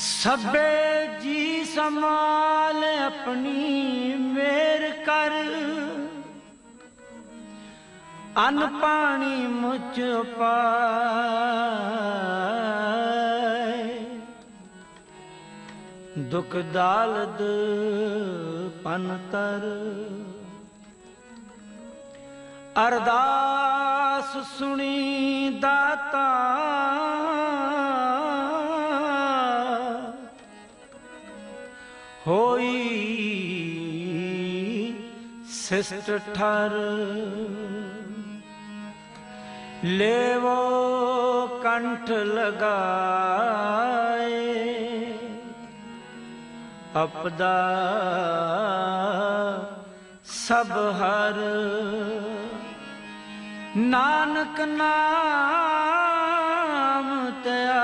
ਸਭੇ ਜੀ ਸਮਾਲ ਆਪਣੀ ਮੇਰ ਕਰ। ਅਨ ਪਾਣੀ ਮੁਝ ਪਾਏ। ਦੁਖ ਦਾਲਦ ਪੰਤਰ ਅਰਦਾਸ ਸੁਣੀ ਦਾਤਾ ਸਿਸਟ ਠਰ ਲੇਵੋ ਕੰਠ ਲਗਾਏ ਅਪਦਾ ਸਭ ਹਰ। ਨਾਨਕ ਨਾਮ ਧਿਆਏ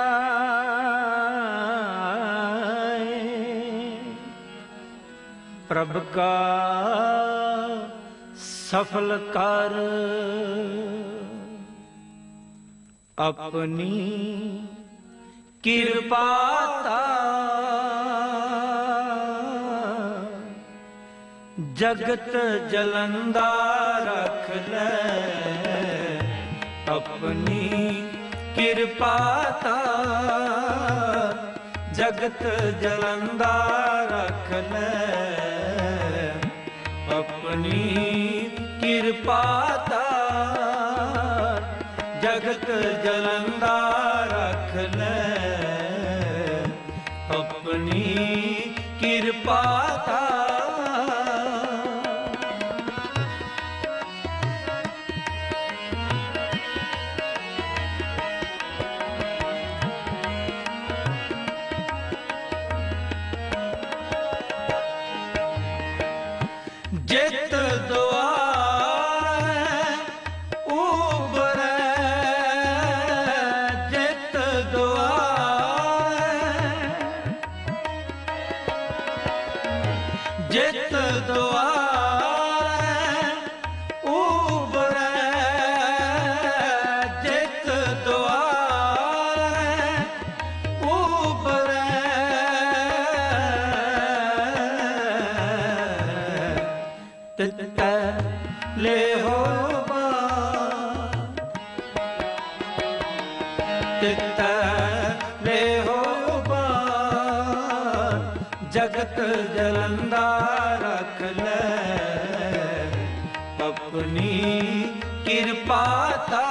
ਪ੍ਰਭ ਕਾ ਸਫਲ ਕਰ। ਆਪਣੀ ਕਿਰਪਾ ਤਾ ਜਗਤ ਜਲੰਦਾ ਰਖ ਲੈ। ਆਪਣੀ ਕਿਰਪਾ ਤਾ ਜਗਤ ਜਲੰਦਾ ਕਿਰਪਾ ਜਗਤ ਜਲੰਦਾ ਰਖ ਲੈ। ਆਪਣੀ ਕਿਰਪਾ ਤਾ। ਤਿਤ ਲੈ ਹੋਬਾ ਜਗਤ ਜਲੰਦਾ ਰਖ ਲੈ। ਆਪਣੀ ਕਿਰਪਾ ਤਾ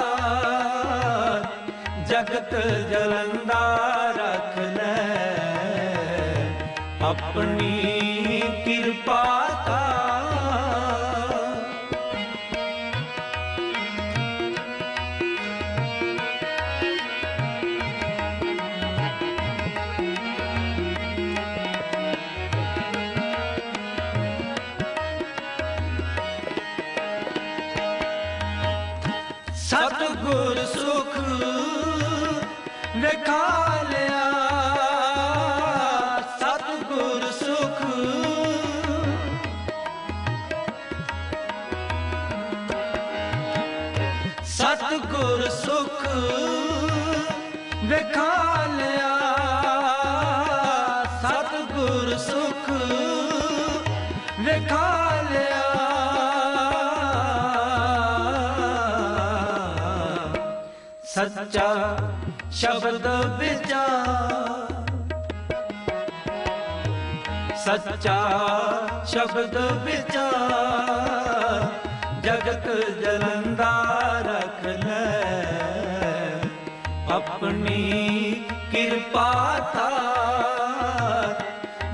ਜਗਤ ਜਲੰਦਾ ਗੁਰ ਸੁਖ ਵੇਖਾ ਲਿਆ। ਸਤਿਗੁਰ ਸੁਖ ਵੇਖਾ ਲਿਆ। ਸੱਚਾ ਸ਼ਬਦ ਵਿਚਾਰ ਸੱਚਾ ਸ਼ਬਦ ਵਿਚਾਰ ਜਗਤ ਜਲੰਦਾ ਰਖ ਲੈ। ਆਪਣੀ ਕਿਰਪਾ ਤਾ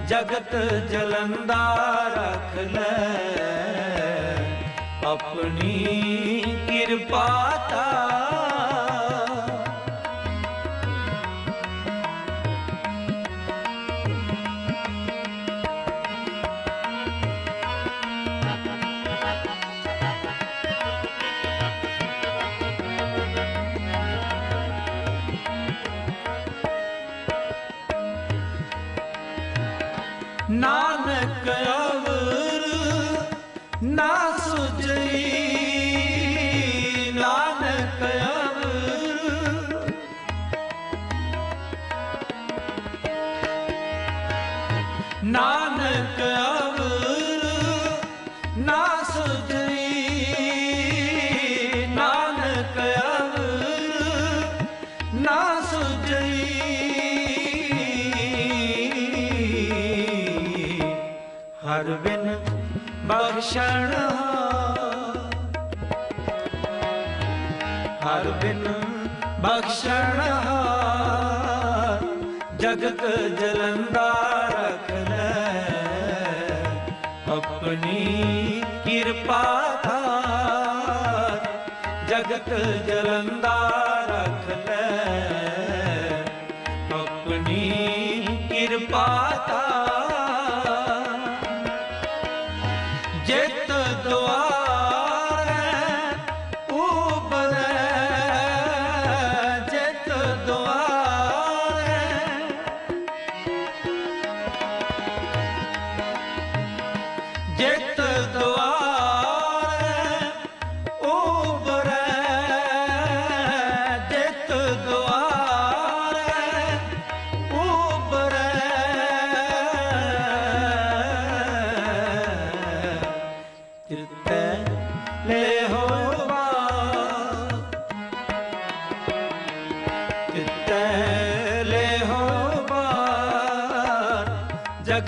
ਜਗਤ ਜਲੰਦਾ ਰਖ ਲੈ। ਆਪਣੀ ਕਿਰਪਾ ਨਾਨਕ ਅਵਰ ਨਾ ਸੁਜਈ ਹਰ ਬਿਨ ਬਖਸ਼ਣ। ਹਰ ਬਿਨ ਬਖਸ਼ਣ। ਜਗਤ ਜਲੰਦਾ ਰਖ ਲੈ ਆਪਣੀ ਕਿਰਪਾ ਧਾਰ ਜਗਤ ਜਲੰਦਾ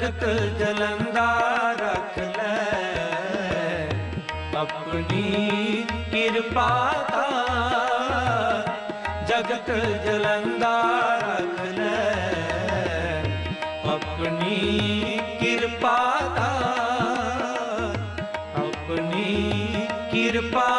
ਜਗਤ ਜਲੰਦਾ ਰਖ ਲੈ। ਆਪਣੀ ਕਿਰਪਾ ਧਾਰ ਜਗਤ ਜਲੰਦਾ ਰੱਖ ਲੈ। ਆਪਣੀ ਕਿਰਪਾ ਧਾਰ ਆਪਣੀ ਕਿਰਪਾ